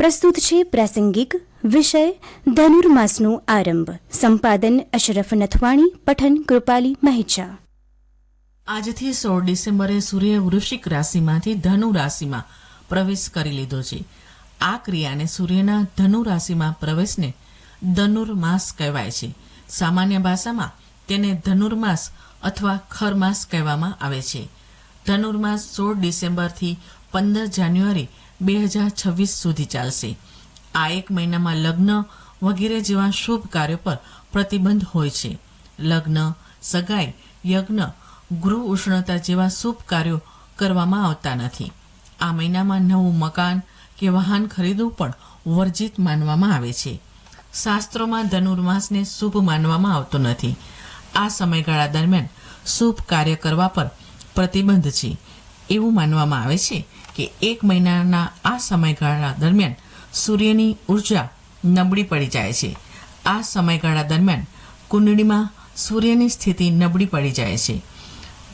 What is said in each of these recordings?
પ્રસ્તુત છે પ્રાસંગિક વિષય ધનુર્માસનો આરંભ સંપાદન અશરફ નથવાણી પઠન કૃપાલી મહેચા આજથી સોળ ડિસેમ્બરે સૂર્ય વૃશ્ચિક રાશિમાંથી ધનુ રાશિમાં પ્રવેશ કરી લીધો છે. આ ક્રિયાને સૂર્યના ધનુ રાશિમાં પ્રવેશને ધનુર્માસ કહેવાય છે. સામાન્ય ભાષામાં તેને ધનુર્માસ અથવા ખરમાસ કહેવામાં આવે છે. ધનુર્માસ સોળ ડિસેમ્બરથી પંદર જાન્યુઆરી બે હજાર છવ્વીસ સુધી ચાલશે. આ એક મહિનામાં લગ્ન વગેરે જેવા શુભ કાર્યો પર પ્રતિબંધ હોય છે. લગ્ન, સગાઈ, યજ્ઞ, ગૃહ ઉષ્ણતા જેવા શુભ કાર્યો કરવામાં આવતા નથી. આ મહિનામાં નવું મકાન કે વાહન ખરીદવું પણ વર્જિત માનવામાં આવે છે. શાસ્ત્રોમાં ધનુર્માસને શુભ માનવામાં આવતો નથી. આ સમયગાળા દરમિયાન શુભ કાર્ય કરવા પર પ્રતિબંધ છે. એવું માનવામાં આવે છે. કે એક મહિનાના આ સમયગાળા દરમિયાન સૂર્યની ઊર્જા નબળી પડી જાય છે. આ સમયગાળા દરમિયાન કુંડળીમાં સૂર્યની સ્થિતિ નબળી પડી જાય છે.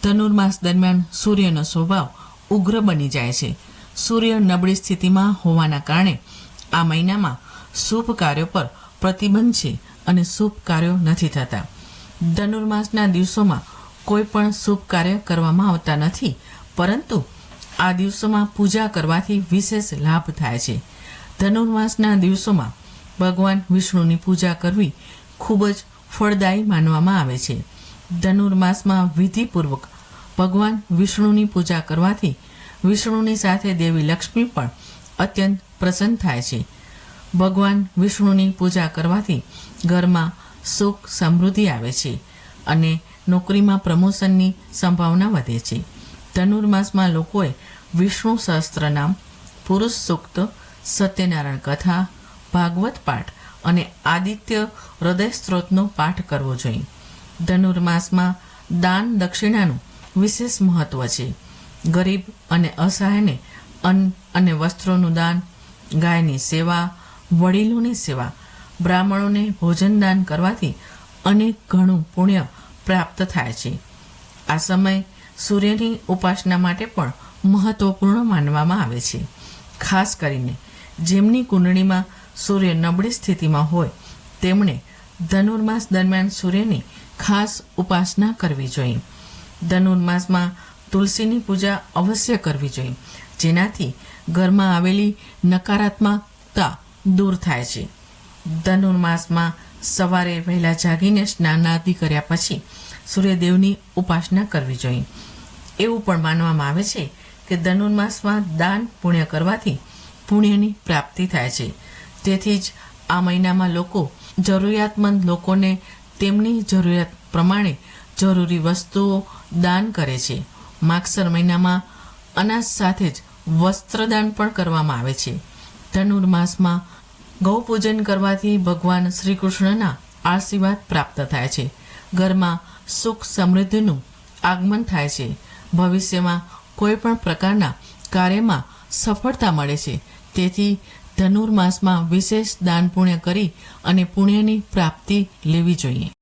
ધનુર્માસ દરમિયાન સૂર્યનો સ્વભાવ ઉગ્ર બની જાય છે. સૂર્ય નબળી સ્થિતિમાં હોવાના કારણે આ મહિનામાં શુભ કાર્યો પર પ્રતિબંધ છે અને શુભ કાર્યો નથી થતા. ધનુર્માસના દિવસોમાં કોઈ પણ શુભ કાર્ય કરવામાં આવતા નથી, પરંતુ આ દિવસોમાં પૂજા કરવાથી વિશેષ લાભ થાય છે. ધનુર્માસના દિવસોમાં ભગવાન વિષ્ણુની પૂજા કરવી ખૂબ જ ફળદાયી માનવામાં આવે છે. ધનુર્માસમાં વિધિપૂર્વક ભગવાન વિષ્ણુની પૂજા કરવાથી વિષ્ણુની સાથે દેવી લક્ષ્મી પણ અત્યંત પ્રસન્ન થાય છે. ભગવાન વિષ્ણુની પૂજા કરવાથી ઘરમાં સુખ સમૃદ્ધિ આવે છે અને નોકરીમાં પ્રમોશનની સંભાવના વધે છે. ધનુર્માસમાં લોકોએ વિષ્ણુ સહસ્ત્ર નામ પુરુષ સૂક્ત, સત્યનારાયણ કથા, ભાગવત પાઠ અને આદિત્ય હૃદય સ્ત્રોતનો પાઠ કરવો જોઈએ. ધનુર્માસમાં દાન દક્ષિણાનું વિશેષ મહત્વ છે. ગરીબ અને અસહાયને અન્ન અને વસ્ત્રોનું દાન, ગાયની સેવા, વડીલોની સેવા, બ્રાહ્મણોને ભોજન દાન કરવાથી અનેક ઘણું પુણ્ય પ્રાપ્ત થાય છે. આ સમય સૂર્યની ઉપાસના માટે પણ મહત્વપૂર્ણ માનવામાં આવે છે. ખાસ કરીને જેમની કુંડળીમાં સૂર્ય નબળી સ્થિતિમાં હોય, તેમણે ધનુર્માસ દરમિયાન સૂર્યની ખાસ ઉપાસના કરવી જોઈએ. ધનુર્માસમાં તુલસીની પૂજા અવશ્ય કરવી જોઈએ, જેનાથી ઘરમાં આવેલી નકારાત્મકતા દૂર થાય છે. ધનુર્માસમાં સવારે વહેલા જાગીને સ્નાનાદિ કર્યા પછી સૂર્યદેવની ઉપાસના કરવી જોઈએ. એવું પણ માનવામાં આવે છે કે ધનુર્માસમાં દાન પુણ્ય કરવાથી પુણ્યની પ્રાપ્તિ થાય છે. તેથી જ આ મહિનામાં લોકો જરૂરિયાતમંદ લોકોને તેમની જરૂરિયાત પ્રમાણે જરૂરી વસ્તુઓ દાન કરે છે. માગસર મહિનામાં અનાજ સાથે જ વસ્ત્રદાન પણ કરવામાં આવે છે. ધનુર્માસમાં ગૌપૂજન કરવાથી ભગવાન શ્રી કૃષ્ણના આશીર્વાદ પ્રાપ્ત થાય છે. ઘરમાં સુખ સમૃદ્ધિનું આગમન થાય છે. ભવિષ્યમાં કોઈ પણ પ્રકારના કાર્યમાં સફળતા મળે છે. તેથી ધનુર્માસમાં વિશેષ દાન પુણ્ય કરી અને પુણ્યની પ્રાપ્તિ લેવી જોઈએ.